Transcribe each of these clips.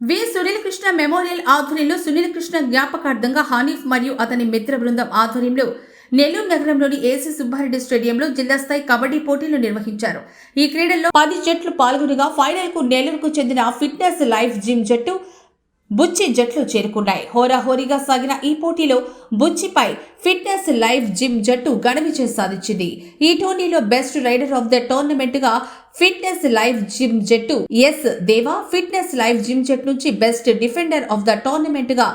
వి. Sunil Krishna memorial ఆధ్వర్యంలో సునీల్ కృష్ణ జ్ఞాపకార్థంగా హానీఫ్ మరియు అతని మిత్ర బృందం ఆధ్వర్యంలో నెల్లూరు నగరంలోని ఏసీ సుబ్బారెడ్డి స్టేడియంలో జిల్లా స్థాయి కబడ్డీ పోటీలు నిర్వహించారు. ఈ క్రీడల్లో పది జట్లు పాల్గొనగా ఫైనల్కు నెల్లూరుకు చెందిన ఫిట్నెస్ లైఫ్ జిమ్ జట్టు బుచ్చి జట్లు చేరుకున్నాయి. హోరాహోరీగా సాగిన ఈ పోటీలో బుచ్చిపై ఫిట్నెస్ లైవ్ జిమ్ జట్టు ఘనవిజయం సాధించింది. ఈ టోర్నీలో బెస్ట్ రైడర్ ఆఫ్ ద టోర్నమెంట్గా ఫిట్నెస్ లైవ్ జిమ్ జట్టు S Deva fitness live gym జట్టు నుంచి బెస్ట్ డిఫెండర్ ఆఫ్ ద టోర్నమెంట్గా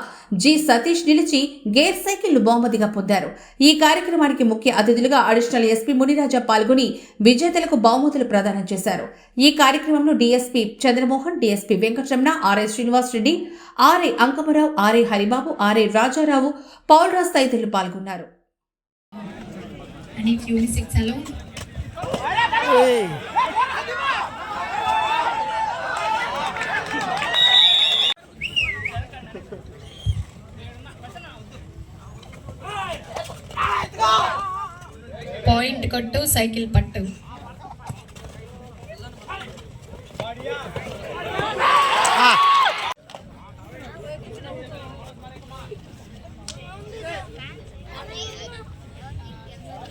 జి సతీష్ నిలిచి గేర్ సైకిల్ బహుమతిగా పొందారు. ఈ కార్యక్రమానికి ముఖ్య అతిథులుగా అడిషనల్ ఎస్పీ మునిరాజా పాల్గొని విజేతలకు బహుమతులు ప్రదానం చేశారు. ఈ కార్యక్రమంలో DSP Chandramohan DSP Venkataramana RA Srinivas Reddy RA Ankamarao RA Haribabu RA Rajarao Paulraj తదితరులు పాల్గొన్నారు. and if unisex alone point కొట్టు సైకిల్ పట్టు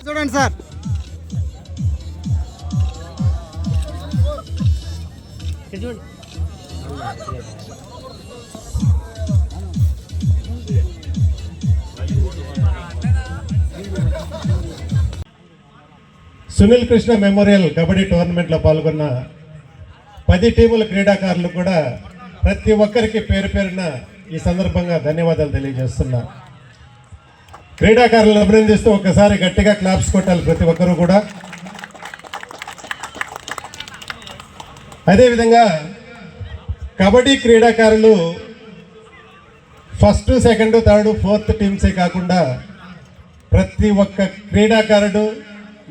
చూడండి సార్. సునీల్ కృష్ణ మెమోరియల్ కబడ్డీ టోర్నమెంట్లో పాల్గొన్న పది టీముల క్రీడాకారులు కూడా ప్రతి ఒక్కరికి పేరు పేరున ఈ సందర్భంగా ధన్యవాదాలు తెలియజేస్తున్నారు క్రీడాకారులను అభినందిస్తూ ఒకసారి గట్టిగా క్లాప్స్ కొట్టాలి ప్రతి ఒక్కరూ కూడా. అదేవిధంగా కబడ్డీ క్రీడాకారులు ఫస్ట్ సెకండ్ థర్డ్ ఫోర్త్ టీమ్సే కాకుండా ప్రతి ఒక్క క్రీడాకారుడు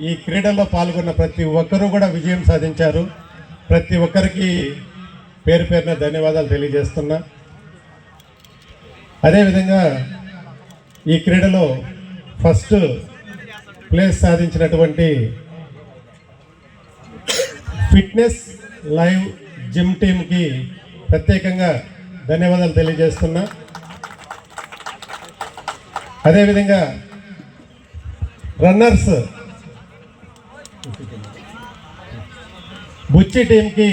ఈ క్రీడల్లో పాల్గొన్న ప్రతి ఒక్కరూ కూడా విజయం సాధించారు. ప్రతి ఒక్కరికి పేరు పేరున ధన్యవాదాలు తెలియజేస్తున్నా. అదేవిధంగా ఈ క్రీడలో ఫస్ట్ ప్లేస్ సాధించినటువంటి ఫిట్నెస్ లైవ్ జిమ్ టీమ్కి ప్రత్యేకంగా ధన్యవాదాలు తెలియజేస్తున్నా. అదేవిధంగా రన్నర్స్ బుచ్చి టీంకి